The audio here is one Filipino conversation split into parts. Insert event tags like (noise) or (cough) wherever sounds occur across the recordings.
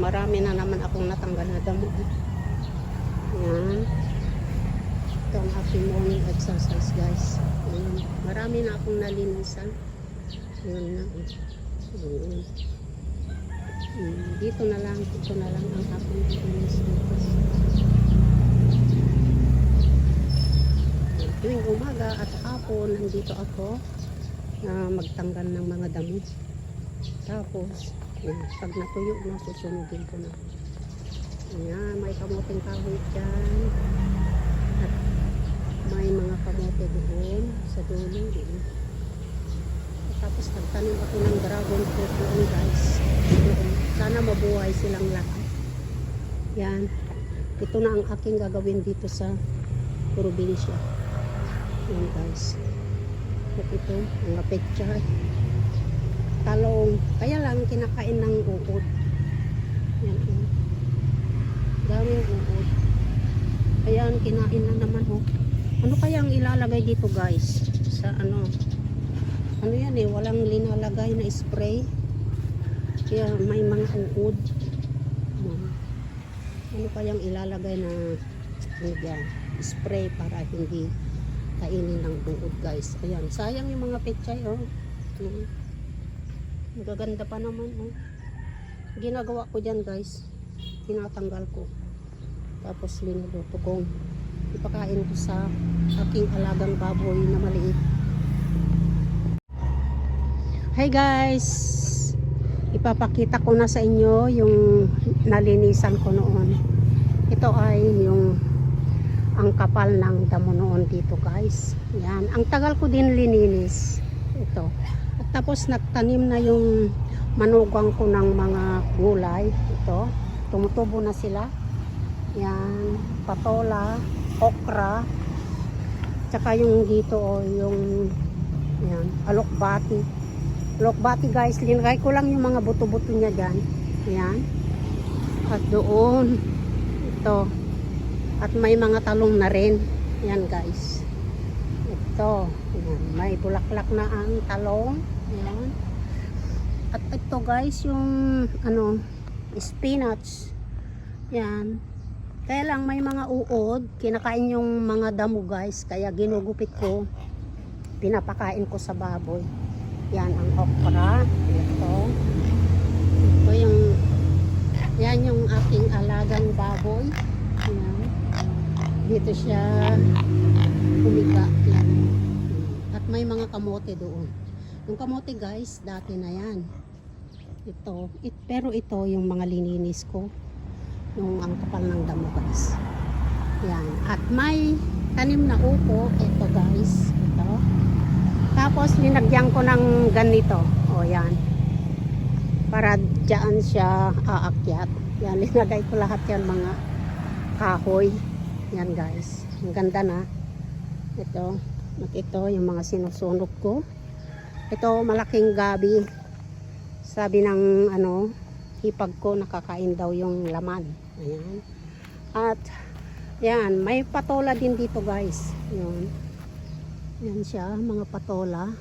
marami na naman akong natanggal na damo. Yan. Ito ang aking morning exercise guys. Ayan. Marami na akong nalinisan. Yun na. Dito na lang, dito na lang ang aking nalinis dito. Tuwing umaga at hapon, nandito ako na magtanggal ng mga damo. Tapos, yan, pag natuyo na, susunugin ko na. Ayan, may kamuting kahoy dyan. At may mga kamote doon sa dulo. Doon. Tapos nagtanim ako ng dragon fruit doon guys. Sana mabuhay silang lahat. Yan. Ito na ang aking gagawin dito sa probinsya. Yan guys. At ito, mga pechay talong. Kaya lang kinakain ng uod. Yan oh. Daming uod. Ayan, kinain na naman oh. Ano kaya ang ilalagay dito guys? Sa ano? Ano yan eh, walang linalagay na spray. Kaya may mga uod. Ano, ano kayang ilalagay na ano yan, spray para hindi kainin ng uod guys. Ayan, sayang yung mga pechay oh. Ayan. Gaganda pa naman oh. Ginagawa ko dyan guys. Tinatanggal ko. Tapos linuluto ko. Ipakain ko sa aking alagang baboy na maliit. Hi guys! Ipapakita ko na sa inyo yung nalinisan ko noon. Ito ay yung ang kapal ng damo noon dito guys. Yan. Ang tagal ko din lininis. Ito. Tapos nagtanim na yung manugang ko ng mga gulay. Ito. Tumutubo na sila. Yan. Patola, okra. Tsaka yung dito oh, yung yan, alokbati. Alokbati guys, linagay ko lang yung mga buto-buto niya dyan. Yan. At doon, ito. At may mga talong na rin. Yan guys. Ito. Yan. May bulaklak na ang talong. Yan. At ito guys, yung ano, spinach. Yan. Kaya lang may mga uod, kinakain yung mga damo guys, kaya ginugupit ko, pinapakain ko sa baboy. Yan ang okra, ito. Ito yung, yan yung aking alagang baboy. Yan. Dito siya umiga. Yan. At may mga kamote doon. Yung kamote guys, dati na yan. Ito, it, pero ito yung mga lininis ko yung ang kapal ng damo guys. Yan. At may tanim na upo. Ito guys. Ito. Tapos linagyan ko ng ganito. O yan. Para dyan siya aakyat. Yan (laughs) linagay ko lahat yan mga kahoy. Yan guys. Ang ganda na. Ito. At ito yung mga sinusunog ko ito malaking gabi. Sabi ng ano hipag ko nakakain daw yung laman. Ayan. At yan may patola din dito guys. Yun. Yan siya mga patola.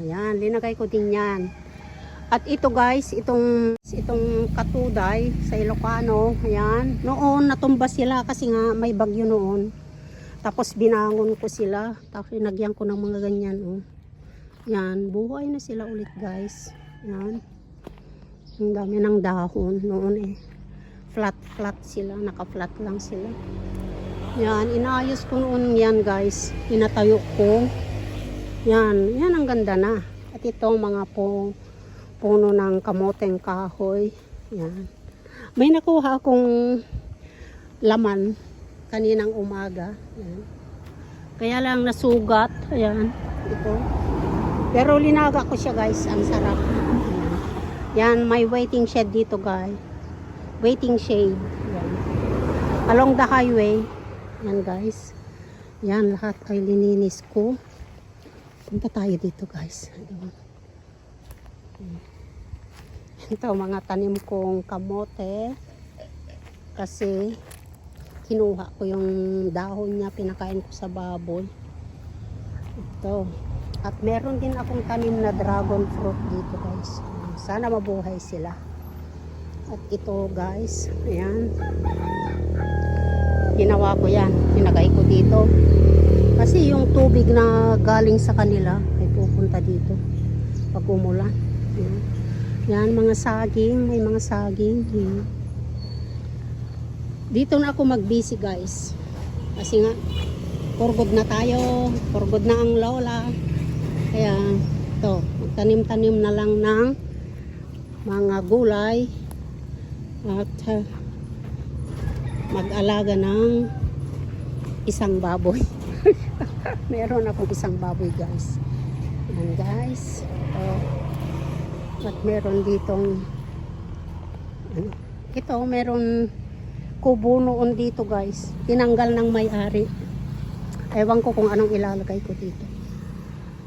Ayan linagay ko din yan. At ito guys itong itong katuday sa Ilocano. Ayan. Noon natumba sila kasi nga may bagyo noon. Tapos binangon ko sila. Tapos nagyan ko ng mga ganyan oh. Yan buhay na sila ulit guys yan ang dami ng dahon noon eh. Flat flat sila, naka-flat lang sila. Yan, inaayos ko noon yan guys. Pinatayo ko. Yan, yan ang ganda na. At ito mga po, puno ng kamoteng kahoy. Yan. May nakuha akong laman kaninang umaga. Yan. Kaya lang nasugat. Ayan. Ito. Pero linaga ko siya guys. Ang sarap. Yan, may waiting shed dito guys. Waiting shade. Along the highway. Yan guys. Yan, lahat ay lininis ko. Punta tayo dito guys. Ito, mga tanim kong kamote. Kasi, kinuha ko yung dahon niya, pinakain ko sa baboy. Ito. At meron din akong tanim na dragon fruit dito guys. Sana mabuhay sila. At ito guys, ayan. Ginawa ko yan. Pinagay ko dito. Kasi yung tubig na galing sa kanila ay pupunta dito. Pag umulan. Ayan. Yan, mga saging. May mga saging. Ayan. Dito na ako mag-busy guys. Kasi nga, for good na tayo. For good na ang lola. Kaya, ito, magtanim-tanim na lang ng mga gulay at uh, mag-alaga ng isang baboy. (laughs) Meron akong isang baboy guys. Yan guys. Ito. At meron ditong ano, ito meron kubo noon dito guys. Tinanggal ng may-ari. Ewan ko kung anong ilalagay ko dito.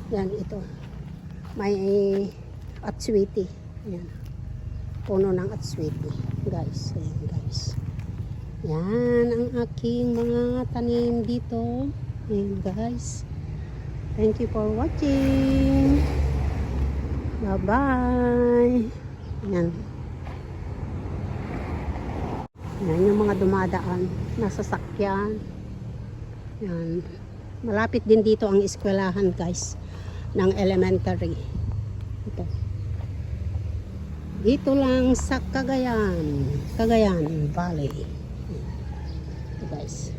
Yan ito. May atswiti. Yan. Puno ng atswiti. Guys. Ayan guys. Yan ang aking mga tanim dito. Ayan guys. Thank you for watching. Bye-bye. Yan. Yan yung mga dumadaan. Nasa sakyan. Yan. Malapit din dito ang eskwelahan guys. Ng elementary. Ito. Dito lang sa Cagayan. Cagayan Valley. Ito guys.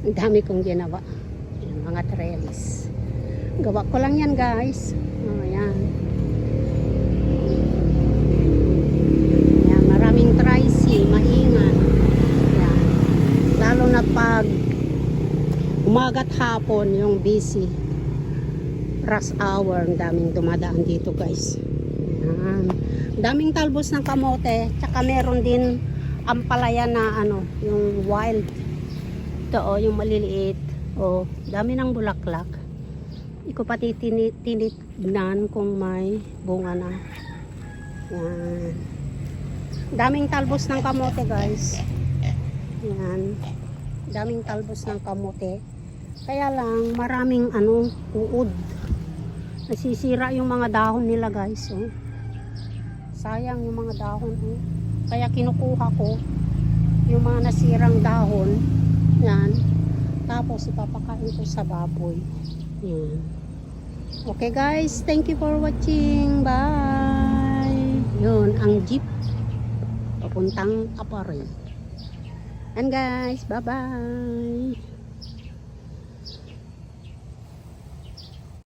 Ang dami kong ginawa. Yan, mga trellis. Gawa ko lang yan guys. Oh, yan. Yan, maraming tricy, maingan. Yan. Lalo na pag umaga't hapon yung busy rush hour ang daming dumadaan dito guys. Yan daming talbos ng kamote tsaka meron din ampalaya na ano yung wild. Ito oh yung maliliit. Oh dami ng bulaklak. Hindi ko pati tini- tinitignan kung may bunga na. Yan daming talbos ng kamote guys. Yan daming talbos ng kamote. Kaya lang maraming ano uod nasisira yung mga dahon nila guys oh. sayang yung mga dahon oh. kaya kinukuha ko yung mga nasirang dahon yan. Tapos ipapakain ko sa baboy. Yan. Okay guys. Thank you for watching. Bye. Yun ang jeep. Papuntang apare and guys bye bye